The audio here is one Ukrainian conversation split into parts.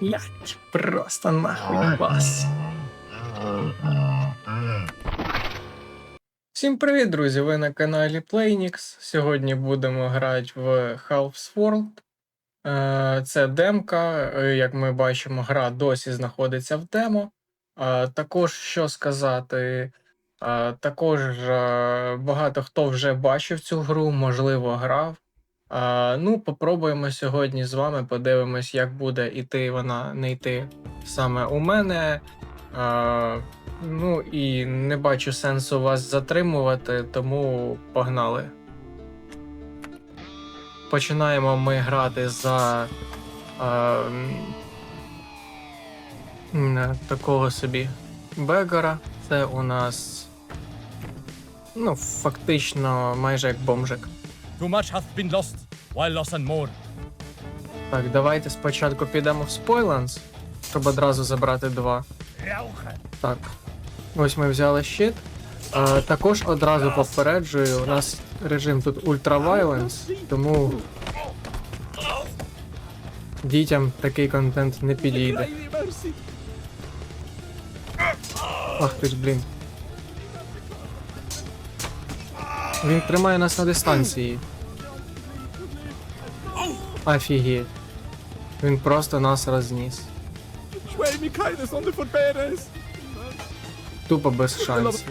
Я просто нахуй вас. Всім привіт, друзі! Ви на каналі Playnix. Сьогодні будемо грати в Half World. Е, Це демка. Е, Як ми бачимо, гра досі знаходиться в демо. Е, Також що сказати, також багато хто вже бачив цю гру, можливо, грав. А, ну, попробуємо сьогодні з вами, подивимось, як буде іти вона не йти саме у мене. А, ну і не бачу сенсу вас затримувати, тому погнали. Починаємо ми грати за а, такого собі бегара. Це у нас ну, фактично майже як бомжик. Too much hath been lost, while loss and more. Так, давайте спочатку підемо в Спойланс, щоб одразу забрати два. Так. Ось ми взяли щит. А, також одразу попереджую, у нас режим тут Violence, тому дітям такий контент не підійде. Ах ти ж, блін. Він тримає нас на дистанції. Офігеть. Він просто нас розніс. Тупо без шансів.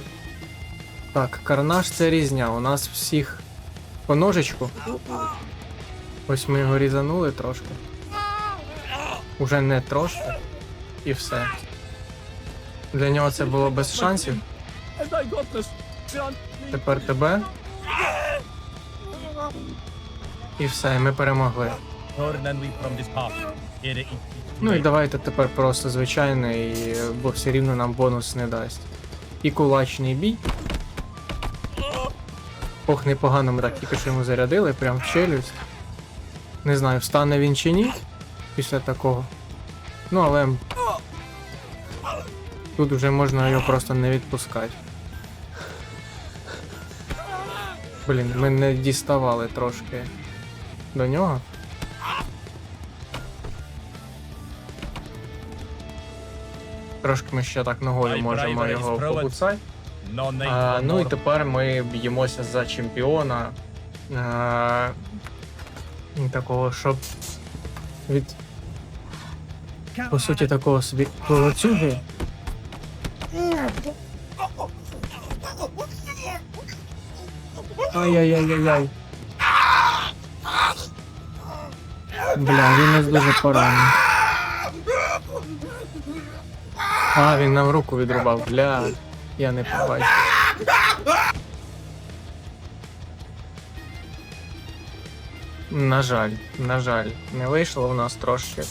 Так, карнаж це різня. У нас всіх по ножичку. Ось ми його різанули трошки. Уже не трошки. І все. Для нього це було без шансів. Тепер тебе. І все, ми перемогли. Ну і давайте тепер просто звичайний, бо все рівно нам бонус не дасть. І кулачний бій. Ох, непогано ми так тільки що йому зарядили, прям в челюсть. Не знаю, встане він чи ні після такого. Ну, але. Тут вже можна його просто не відпускати. Блін, ми не діставали трошки до нього. Трошки ми ще так ногою можемо його покуцати. А, ну і тепер ми б'ємося за чемпіона. А, такого, щоб від. По суті, такого собі колоцюги. Ай-яй-яй-яй-яй. Бля, він нас дуже поранив. А, він нам руку відрубав, бля. Я не побачив. На жаль, на жаль, не вийшло в нас трошки.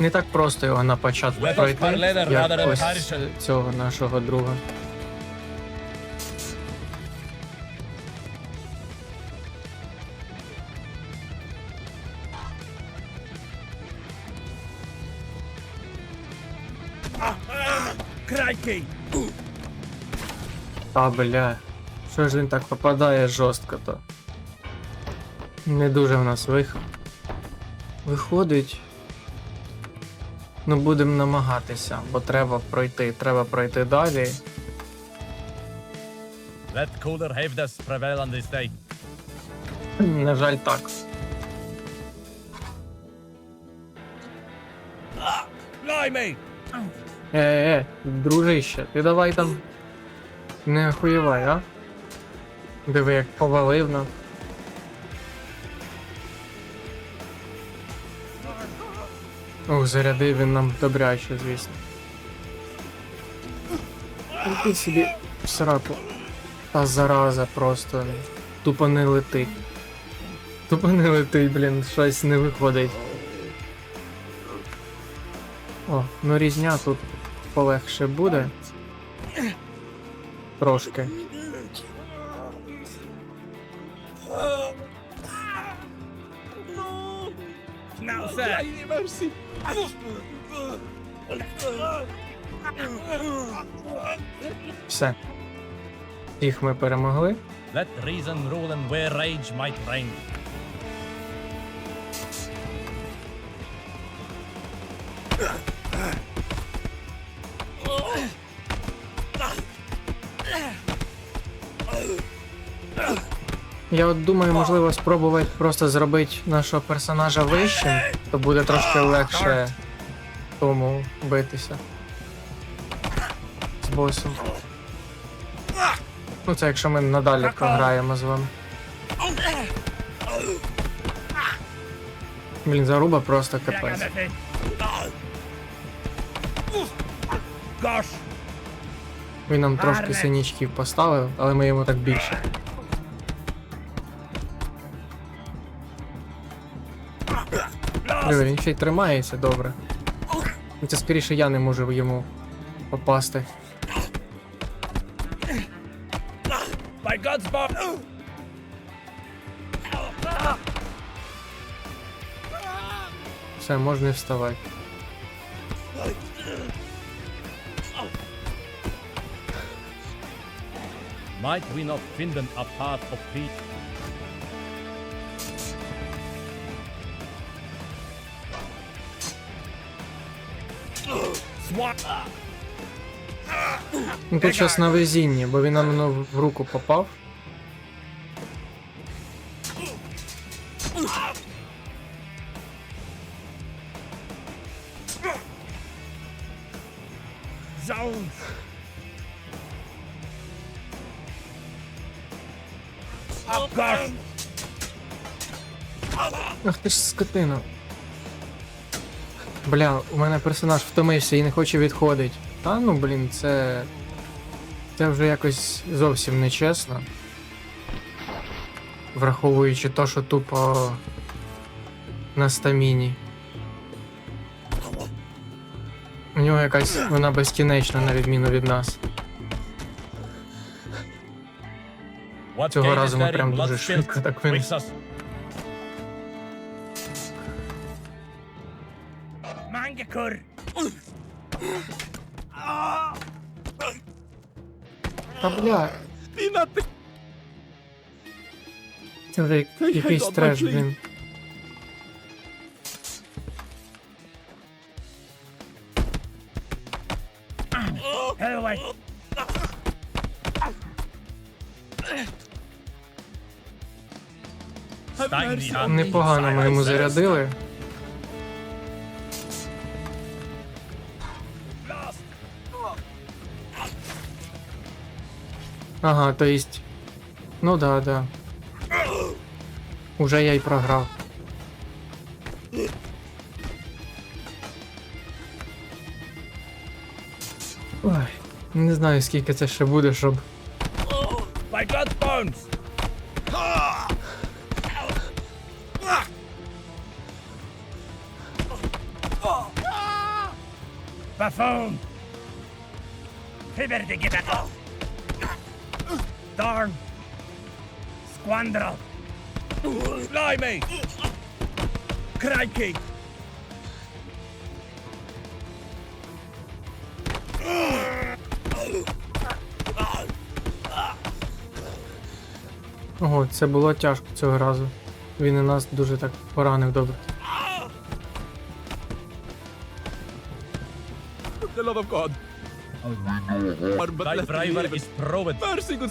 Не так просто його на початку пройти, як ось цього нашого друга. А, бля. Що ж він так попадає жорстко то? Не дуже в нас вих... виходить. Ну, будемо намагатися, бо треба пройти, треба пройти далі. Let cooler heavness prevail on this day. На жаль, так. Blimey! Е, е, дружище, ти давай там не охуєвай, а? Диви, як повалив нас. Ох, зарядив він нам добряче, звісно. Іди собі в сраку. Та зараза просто. Тупо не летить. Тупо не летить, блін, щось не виходить. О, ну різня тут полегше буде. Трошки. Все. Їх ми перемогли. Let reason rule and where rage might reign. Я от думаю, можливо, спробувати просто зробити нашого персонажа вищим, то буде трошки легше тому битися. З босом. Ну, це якщо ми надалі програємо з вами. Блін, заруба просто капець. Він нам трошки синічків поставив, але ми йому так більше. Диви, він ще й тримається добре. Ну, Це скоріше я не можу йому попасти. By God's bar! Все, можна і вставати. Might we not find them a path of peace? Тут щось на везінні, бо він нам ну, в руку попав. Ах ти ж скотина. Бля, у мене персонаж втомився і не хоче відходить. Та ну блін, це. Це вже якось зовсім нечесно. Враховуючи то, що тупо на стаміні. У нього якась вона безкінечна, на відміну від нас. Цього разу ми прям дуже швидко так винесли. Mangakur! Та бля. Це вже якийсь треш, блін. Непогано ми йому зарядили. Ага, то есть. Ну да, да. Уже я й програв. Ой, не знаю скільки це ще буде, щоб. Squandrel! Blimey! Crikey! Ого, це було тяжко цього разу. Він і нас дуже так поранив добре. the love of God. Thy driver is proved. Mercy, good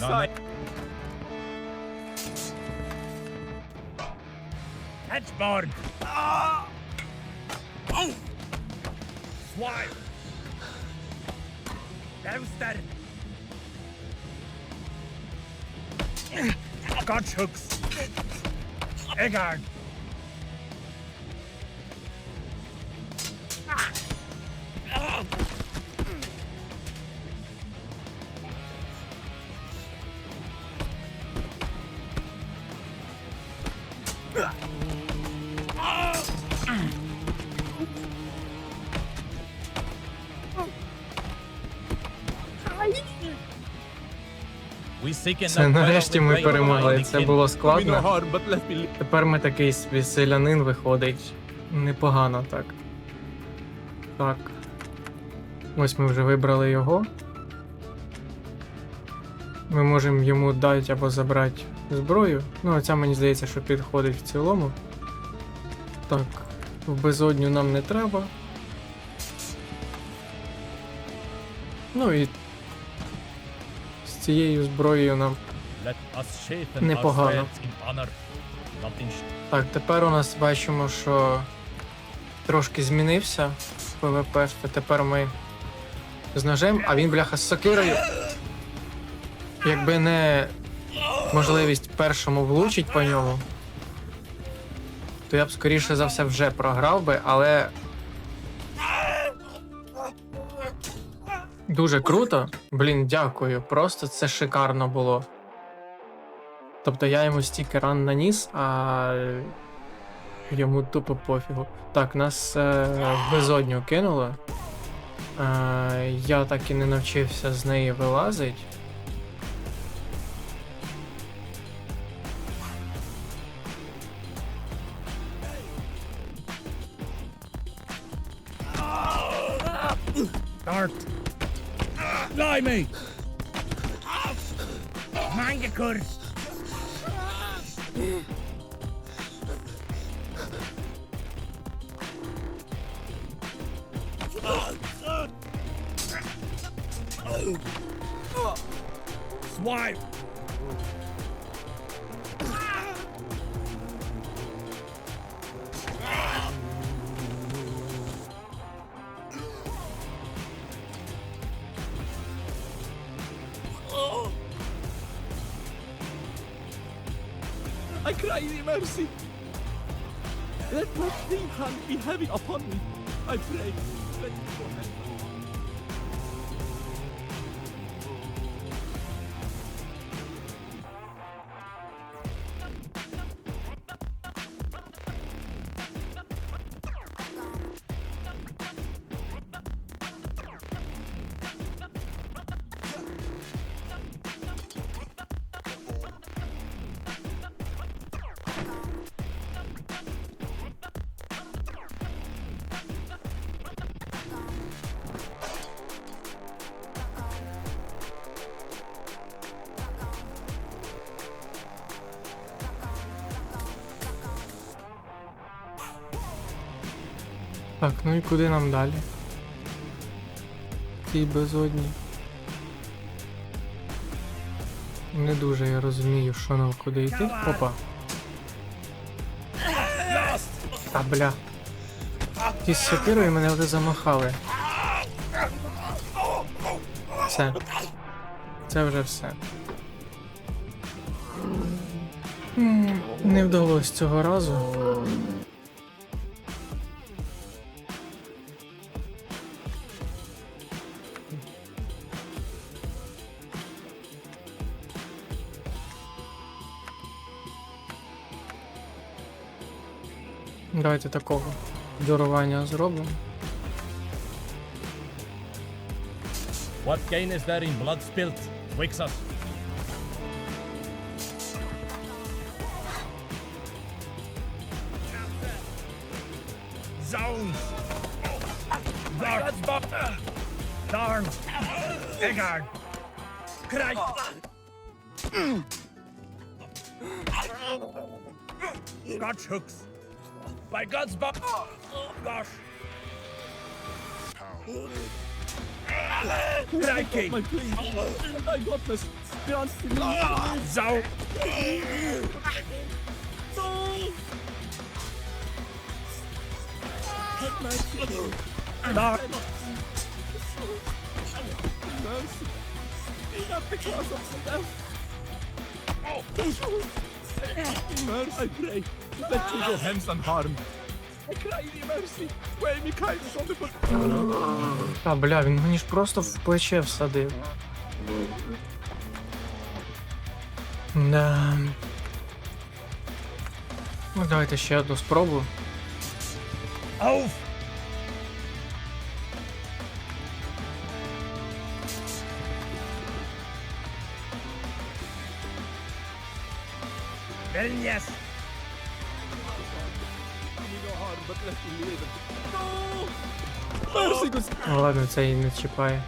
Touchbone! Ah! Oh! Oh! Swine! Downstairs! Gott, Hooks! Eggard! Це нарешті ми перемогли. Це було складно. Тепер ми такий собі селянин виходить. Непогано так. Так. Ось ми вже вибрали його. Ми можемо йому дати або забрати зброю. Ну, а ця мені здається, що підходить в цілому. Так, в безодню нам не треба. Ну і цією зброєю нам. Непогано. Так, тепер у нас бачимо, що трошки змінився ПВП, тепер ми з ножем, а він, бляха, з сокирою. Якби не можливість першому влучить по ньому, то я б скоріше за все вже програв би, але. Дуже круто. Блін, дякую. Просто це шикарно було. Тобто я йому стільки ран наніс, а йому тупо пофігу. Так, нас е, безодню кинуло. Е, я так і не навчився з неї вилазить. Blimey! Mind your curse! Swipe! I cry thee mercy. Let not thine hand be heavy upon me. I pray. Так, ну і куди нам далі? Цій безодні. Не дуже я розумію, що нам куди йти. Опа. Та бля. Ті з сокирою мене вже замахали. Все. Це вже все. Не вдалося цього разу. Давайте такого дарування зробимо. What gain is there in blood spilt? Twixt us. Zounds! Bo- Darn! Eggard! Christ! Scotch hooks! By God's bop. Oh, oh gosh. Crikey! My please. I got this. Ganz No. Dark. Mercy. Not because of the death. Oh. Mercy, I pray. Let. I me kindness on foot. Та бля, він мені ж просто в плече всадив. Да. Ну, давайте ще одну спробу. Well, yes! Ну, Ладно, це її не чіпає.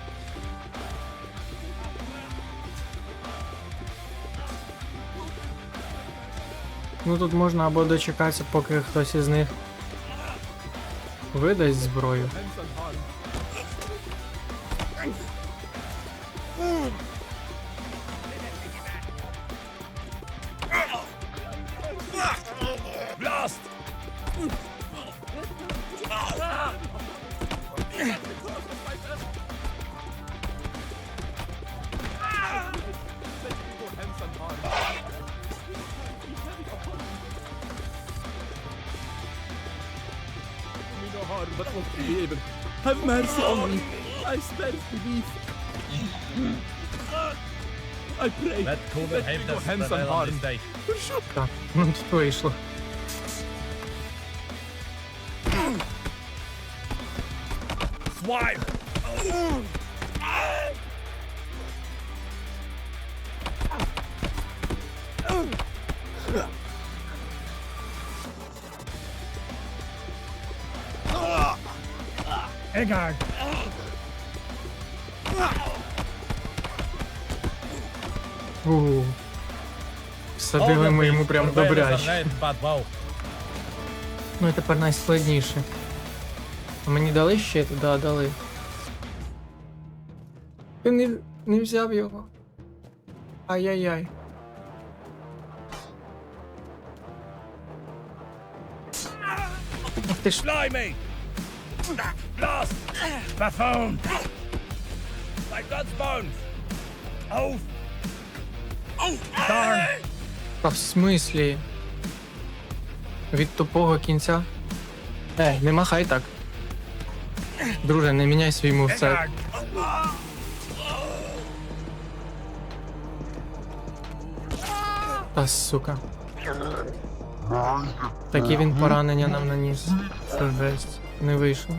Ну тут можна або дочекатися, поки хтось із них видасть зброю. Mercy on me. I stand beneath. I pray. Let Kuber Let me have go this hands on prevail on heart. this day. Так, ну тут вийшло. Swine! Eggard! У. Садили ми йому прям добряче. But wow. Ну і тепер найскладніше. А мені дали ще? Да, дали. Ти не, не взяв його. Ай-яй-яй. Ах ти ж. Blimey! Buffoon! My God's bones! Oh! Darn! Та в смислі? Від тупого кінця? Ей, не махай так. Друже, не міняй свій мувсет. Та сука. Такі він поранення нам наніс. Що жесть. Не вийшло.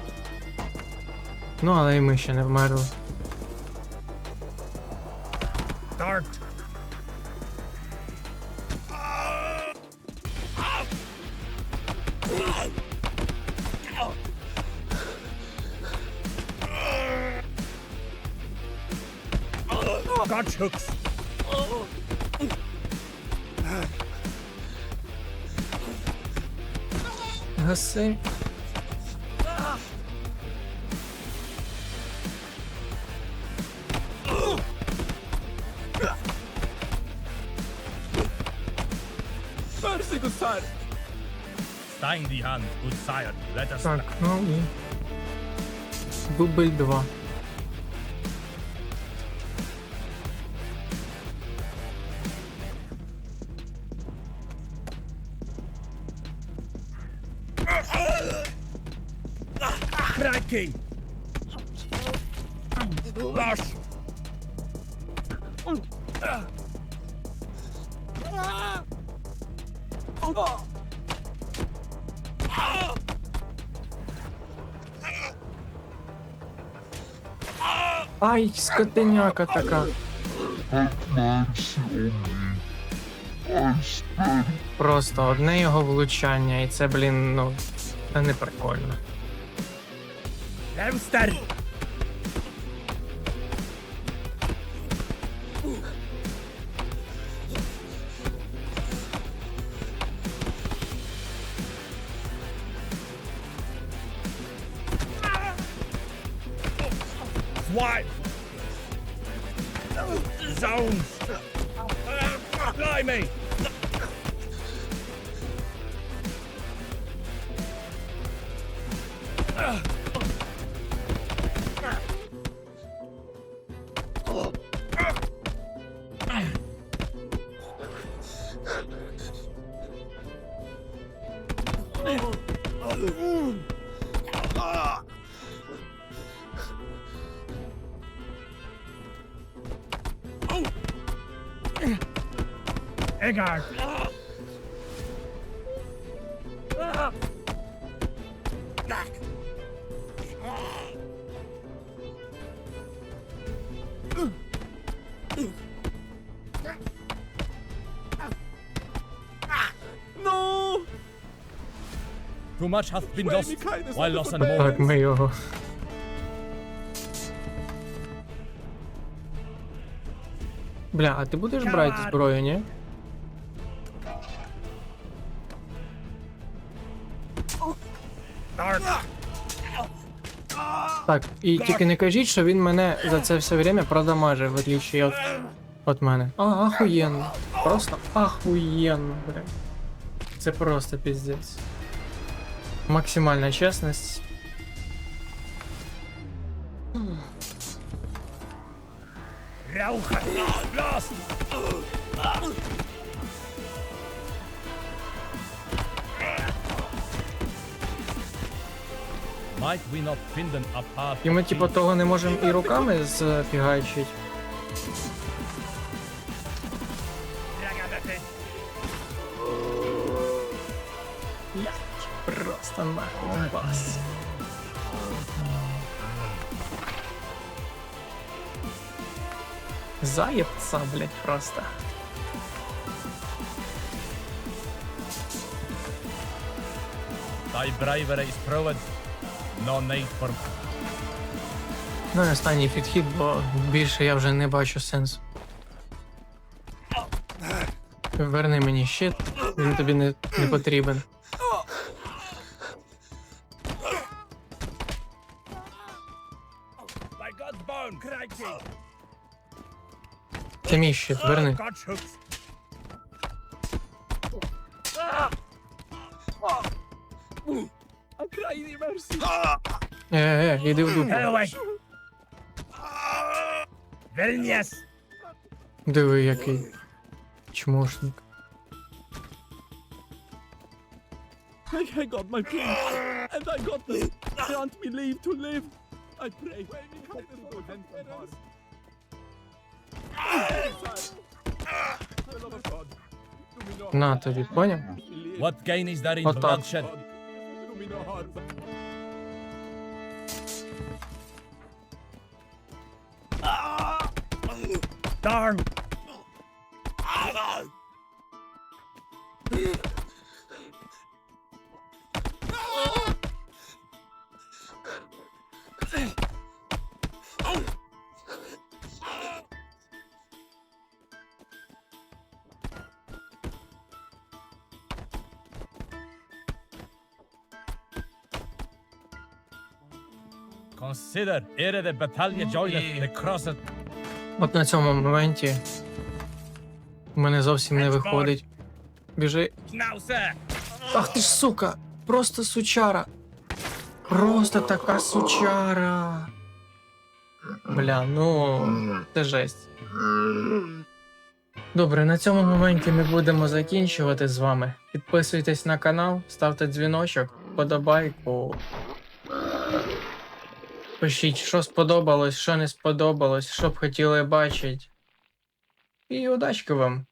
Ну, але і ми ще не вмерли. Dart! Gotch hooks! Гаси. Mercy, good sire. Stein die Hand, good sire. Let us Так, ну і. Дубль 2. cracking! Rush! Ай, скотиняка така. Просто одне його влучання, і це, блін, ну, це не прикольно. Hamster! Why? Zones. Blimey. Ugh. No! Too much hath been lost, while lost and football. more. Так, ми його. Бля, а ти будеш брати зброю, ні? Так, і тільки не кажіть, що він мене за це все время продамажив, в отличие от, от мене. А, ахуєнно. Просто ахуєнно, блядь. Це просто піздець. Максимальна чесність. І ми, типу, того не можемо і руками зафігачить. Просто нахуй бас. Заебца, блядь, просто. Bravery is proved. No need for Ну і останній підхід, бо більше я вже не бачу сенсу. Верни мені щит, він тобі не, не потрібен. Це мій щит, верни. Іди в дупу. Away! Vilnius! Диви, який чмошник. I, I got my king, and I got the grant me leave to live. I pray. На тобі, поняв? What gain is there in bloodshed? Darn! Consider, ere the battalion joineth the crossed От на цьому моменті в мене зовсім не виходить. Біжи. Ах ти ж сука! Просто сучара. Просто така сучара. Бля, ну це жесть. Добре, на цьому моменті ми будемо закінчувати з вами. Підписуйтесь на канал, ставте дзвіночок, подобайку. Пишіть, що сподобалось, що не сподобалось, що б хотіли бачити. І удачки вам!